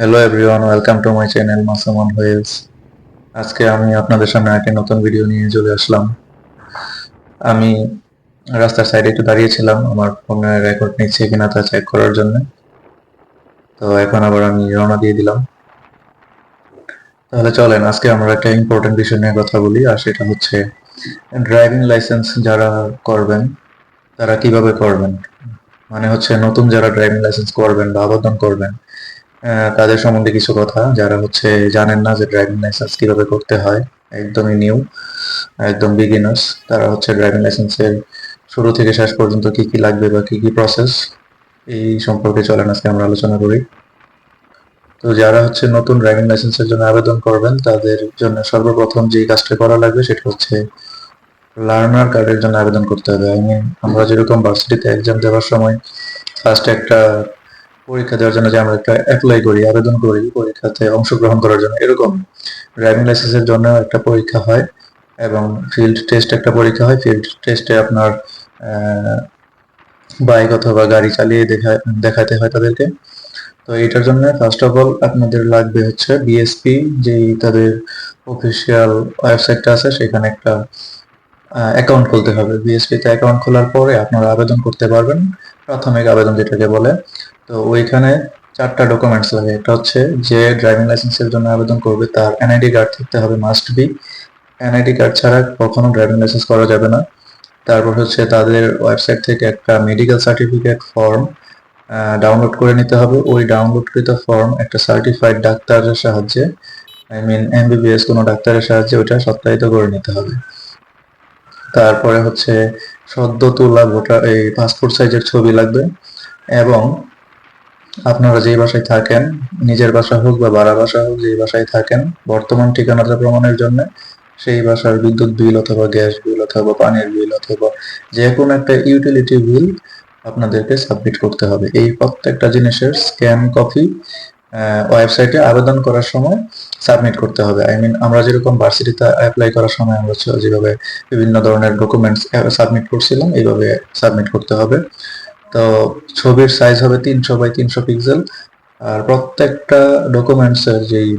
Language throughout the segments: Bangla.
Hello everyone welcome to my channel মাসামন হোয়েলস আজকে আমি আপনাদের সামনে একটা নতুন ভিডিও নিয়ে চলে আসলাম। আমি রাস্তার সাইডে একটু দাঁড়িয়েছিলাম আমার ফোনে রেকর্ড নিচ্ছে কিনা তা চেক করার জন্য। তো এখন আবার আমি রওনা দিয়ে দিলাম। তাহলে চলেন, আজকে আমরা একটা ইম্পর্টেন্ট বিষয় নিয়ে কথা বলি, আর সেটা হচ্ছে ড্রাইভিং লাইসেন্স যারা করবেন, তারা কীভাবে করবেন? মানে হচ্ছে নতুন যারা ড্রাইভিং লাইসেন্স করবেন বা আবেদন করবেন তাদের সম্বন্ধে কিছু কথা। যারা হচ্ছে জানেন না যে ড্রাইভিং লাইসেন্স কীভাবে করতে হয়, একদমই নিউ একদম বিগিনার্স তারা হচ্ছে ড্রাইভিং লাইসেন্সের শুরু থেকে শেষ পর্যন্ত কি কি লাগবে বা কি কি প্রসেস এই সম্পর্কে চলেন আজকে আমরা আলোচনা করি। তো যারা হচ্ছে নতুন ড্রাইভিং লাইসেন্সের জন্য আবেদন করবেন, তাদের জন্য সর্বপ্রথম যে কাজটা করা লাগবে সেটা হচ্ছে লার্নার কার্ডের জন্য আবেদন করতে হবে। আই মিন আমরা যেরকম ভার্সিটিতে এক্সাম দেওয়ার সময় ফার্স্ট একটা পরীক্ষা দেওয়ার জন্য যে আমরা একটা অ্যাপ্লাই করি আবেদন করি পরীক্ষাতে অংশগ্রহণ করার জন্য এরকম ড্রাইভিং লাইসেন্সের জন্য একটা পরীক্ষা হয় এবং ফিল্ড টেস্ট একটা পরীক্ষা হয়। ফিল্ড টেস্টে আপনার বাইক অথবা গাড়ি চালিয়ে দেখা দেখাতে হয় তাদেরকে। তো এটার জন্য ফার্স্ট অফ অল আপনাদের লাগবে হচ্ছে বিএসপি যেই তাদের অফিসিয়াল ওয়েবসাইটটা আছে সেখানে একটা অ্যাকাউন্ট খুলতে হবে। বিএসপিতে অ্যাকাউন্ট খোলার পরে আপনারা আবেদন করতে পারবেন। প্রাথমিক আবেদন যেটাকে বলে, তো ওইখানে চারটা ডকুমেন্টস লাগে। এটা হচ্ছে যে ড্রাইভিং লাইসেন্সের জন্য আবেদন করবে, তার এনআইডি কার্ড থাকতে হবে মাস্ট বি এনআইডি কার্ড ছাড়া কখনো ড্রাইভিং লাইসেন্স করা যাবে না। তারপর হচ্ছে তাদের ওয়েবসাইট থেকে একটা মেডিকেল সার্টিফিকেট ফর্ম ডাউনলোড করে নিতে হবে। ওই ডাউনলোডকৃত ফর্ম একটা সার্টিফাইড ডাক্তারের সাহায্যে আই মিন এমবিবিএস কোনো ডাক্তারের সাহায্যে ওইটা সত্যায়িত করে নিতে হবে। তারপরে হচ্ছে সদ্য তোলা ভোটার, এই পাসপোর্ট সাইজের ছবি লাগবে এবং আপনারা যেই বাসায় থাকেন, নিজের বাসা হোক বা ভাড়া বাসা হোক, যেই বাসায় থাকেন, বর্তমান ঠিকানাটা প্রমাণের জন্য সেই বাসার বিদ্যুৎ বিল অথবা গ্যাস বিল অথবা পানির বিল অথবা যে কোনো একটা ইউটিলিটি বিল আপনাদেরকে সাবমিট করতে হবে। এই প্রত্যেকটা জিনিসের স্ক্যান কপি ওয়েবসাইটে আবেদন করার সময় সাবমিট করতে হবে। আই মিন আমরা যেরকম ভার্সিটিতে অ্যাপ্লাই করার সময় আমরা যেভাবে বিভিন্ন ধরনের ডকুমেন্টস সাবমিট করছিলাম, এইভাবে সাবমিট করতে হবে। তো ছবির সাইজ হবে তিনশো বাই তিনশো পিক্সেল আর প্রত্যেকটা ডকুমেন্টস এর যেই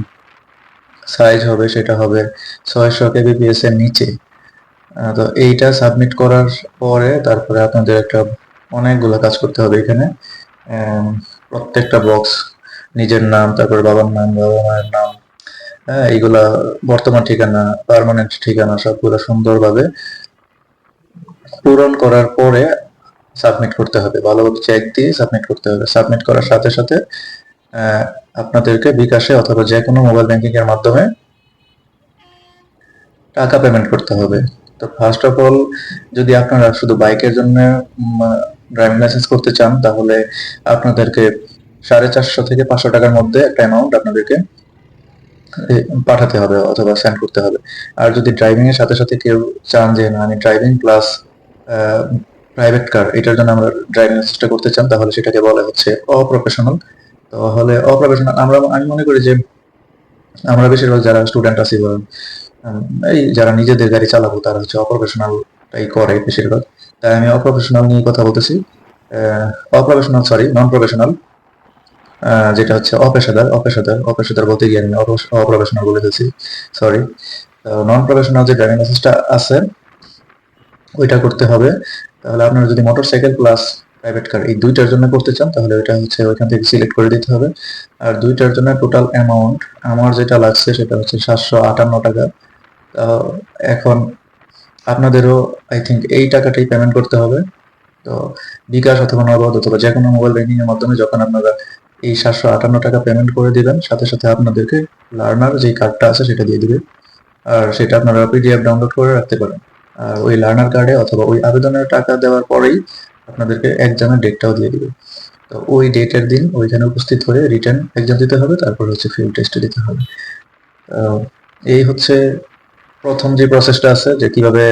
সাইজ হবে সেটা হবে ছয়শো কেবিপিএস এর নিচে। তো এইটা সাবমিট করার পরে তারপরে আপনাদের একটা অনেকগুলো কাজ করতে হবে এখানে। প্রত্যেকটা বক্স নিজের নাম, তারপর বাবার নাম বাবা মায়ের নাম হ্যাঁ এইগুলা বর্তমান ঠিকানা পার্মানেন্ট ঠিকানা সবগুলো সুন্দরভাবে পূরণ করার পরে সাবমিট করতে হবে। ভালোভাবে চেক দিয়ে সাবমিট করতে হবে। সাবমিট করার সাথে সাথে আপনাদেরকে বিকাশে অথবা যে কোনো মোবাইল ব্যাংকিং এর মাধ্যমে টাকা পেমেন্ট করতে হবে। তো ফার্স্ট অফ অল যদি আপনারা শুধু বাইকের জন্য ড্রাইভিং লাইসেন্স করতে চান, তাহলে আপনাদেরকে সাড়ে চারশো থেকে পাঁচশো টাকার মধ্যে একটা অ্যামাউন্ট আপনাদেরকে পাঠাতে হবে অথবা সেন্ড করতে হবে। আর যদি ড্রাইভিং এর সাথে সাথে কেউ চান যে, না, আমি ড্রাইভিং প্লাস প্রাইভেট কার এটার জন্য আমরা ড্রাইভিং লাইসেন্সটা করতে চান, তাহলে সেটাকে বলা হচ্ছে অপ্রফেশনাল। তাহলে অপ্রফেশনাল, আমরা, আমি মনে করি যে, আমরা বেশিরভাগ যারা স্টুডেন্ট আছি এই যারা নিজেদের গাড়ি চালাবো, তারা হচ্ছে অপ্রফেশনালটাই করে বেশিরভাগ। তাই আমি অপ্রফেশনাল নিয়ে কথা বলতেছি। অপ্রফেশনাল সরি নন প্রফেশনাল যেটা হচ্ছে অপেশাদার অপেশাদার অপেশাদার বলতে গিয়ে আমি অপ্রফেশনাল বলে দিয়েছি সরি নন প্রফেশনাল যে লাইসেন্সটা আছে, ওইটা করতে হবে। তাহলে আপনারা যদি মোটরসাইকেল প্লাস প্রাইভেট কার এই দুইটার জন্য করতে চান, তাহলে ওইটা হচ্ছে ওইখান থেকে সিলেক্ট করে দিতে হবে। আর দুইটার জন্য টোটাল অ্যামাউন্ট আমার যেটা লাগছে সেটা হচ্ছে সাতশো আটান্ন টাকা। এখন আপনাদেরও আই থিঙ্ক এই টাকাটাই পেমেন্ট করতে হবে। তো বিকাশ অথবা নগদ অথবা যে কোনো মোবাইল ব্যাংকিং মাধ্যমে যখন আপনারা এই সাতশো আটান্ন টাকা পেমেন্ট করে দিবেন। সাথে সাথে আপনাদেরকে লার্নার যে কার্ডটা আছে সেটা দিয়ে দিবে। আর সেটা আপনারা পিডিএফ ডাউনলোড করে রাখতে পারেন। আর ওই লার্নার কার্ডে অথবা ওই আবেদনের টাকা দেওয়ার পরেই আপনাদেরকে এক্সামের ডেটটাও দিয়ে দিবে। তো ওই ডেটের দিন ওইখানে উপস্থিত হয়ে রিটার্ন এক্সাম দিতে হবে, তারপর হচ্ছে ফিল্ড টেস্টে দিতে হবে। এই হচ্ছে প্রথম যে প্রসেসটা আছে যে কীভাবে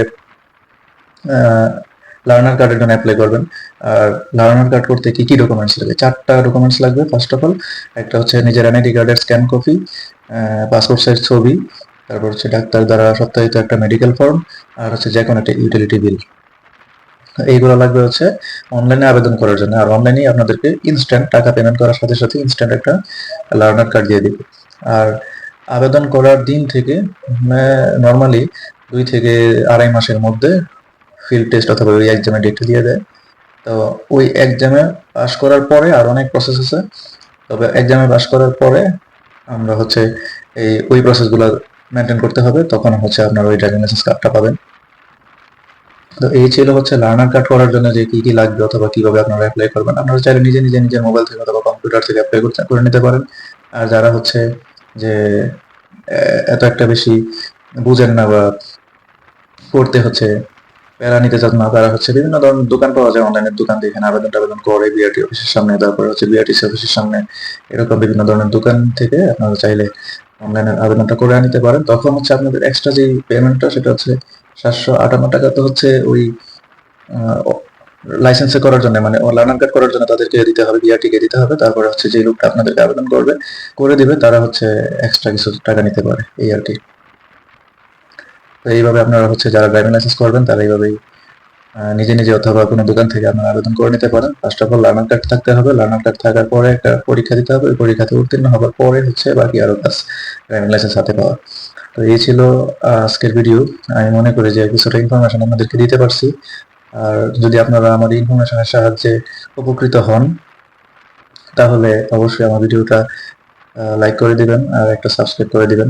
লার্নার কার্ডের জন্য অ্যাপ্লাই করবেন। আর লার্নার কার্ড করতে কি কি ডকুমেন্টস লাগবে? চারটা ডকুমেন্টস লাগবে ফার্স্ট অফ অল একটা হচ্ছে নিজের এনআইডি কার্ডের স্ক্যান কপি পাসপোর্ট সাইজ ছবি, তারপর হচ্ছে ডাক্তার দ্বারা সত্যায়িত একটা মেডিকেল ফর্ম আর হচ্ছে যে কোনো একটা ইউটিলিটি বিল এইগুলো লাগবে হচ্ছে অনলাইনে আবেদন করার জন্য। আর অনলাইনে আপনাদেরকে ইনস্ট্যান্ট টাকা পেমেন্ট করার সাথে সাথে ইনস্ট্যান্ট একটা লার্নার কার্ড দিয়ে দিবে। আর আবেদন করার দিন থেকে নর্মালি দুই থেকে আড়াই মাসের মধ্যে ফিল্ড টেস্ট অথবা ওই এক্সামের ডেটটা দিয়ে দেয়। তো ওই এক্সামে পাস করার পরে আর অনেক প্রসেস আছে। তবে এক্সামে পাস করার পরে আমরা হচ্ছে এই, ওই প্রসেসগুলো মেনটেন করতে হবে। তখন হচ্ছে আপনার ওই ড্রাইভিং লাইসেন্স কার্ডটা পাবেন। তো এই ছিল হচ্ছে লার্নার কার্ড করার জন্য যে কি কি লাগবে অথবা কীভাবে আপনারা অ্যাপ্লাই করবেন। আপনারা চাইলে নিজে নিজে নিজের মোবাইল থেকে অথবা কম্পিউটার থেকে অ্যাপ্লাই করতে, করে নিতে পারেন। আর যারা হচ্ছে যে এত একটা বেশি বুঝেন না বা করতে হচ্ছে প্যারা নিতে চান না, তারা হচ্ছে বিভিন্ন ধরনের দোকান পাওয়া যায় অনলাইনের দোকান থেকে এখানে আবেদন টাবেদন করে বিআরটি অফিসের সামনে, তারপরে হচ্ছে বিআরটিসি অফিসের সামনে, এরকম বিভিন্ন ধরনের দোকান থেকে আপনারা চাইলে অনলাইনে আবেদনটা করে নিতে পারেন। তখন হচ্ছে আপনাদের এক্সট্রা যে পেমেন্টটা সেটা হচ্ছে সাতশো আটান্ন টাকা তো হচ্ছে ওই লাইসেন্সে করার জন্য মানে লার্নার কার্ড করার জন্য তাদেরকে দিতে হবে বিআরটি কে দিতে হবে, তারপরে হচ্ছে যে লোকটা আপনাদেরকে আবেদন করবে, করে দিবে, তারা হচ্ছে এক্সট্রা কিছু টাকা নিতে পারে এই আর কি তো এইভাবে আপনারা হচ্ছে যারা ড্রাইভিং লাইসেন্স করবেন, তারা এইভাবেই নিজে নিজে অথবা কোনো দোকান থেকে আপনারা আবেদন করে নিতে পারেন। First of all learner card থাকতে হবে। লার্নার কার্ড থাকার পরে একটা পরীক্ষা দিতে হবে। ওই পরীক্ষাতে উত্তীর্ণ হওয়ার পরে হচ্ছে বাকি আরও কাজ ড্রাইভিং লাইসেন্স হাতে পাওয়া। তো এই ছিল আজকের ভিডিও আমি মনে করি যে কিছুটা ইনফরমেশন আপনাদেরকে দিতে পারছি। আর যদি আপনারা আমার ইনফরমেশনের সাহায্যে উপকৃত হন, তাহলে অবশ্যই আমার ভিডিওটা লাইক করে দিবেন আর একটা সাবস্ক্রাইব করে দিবেন।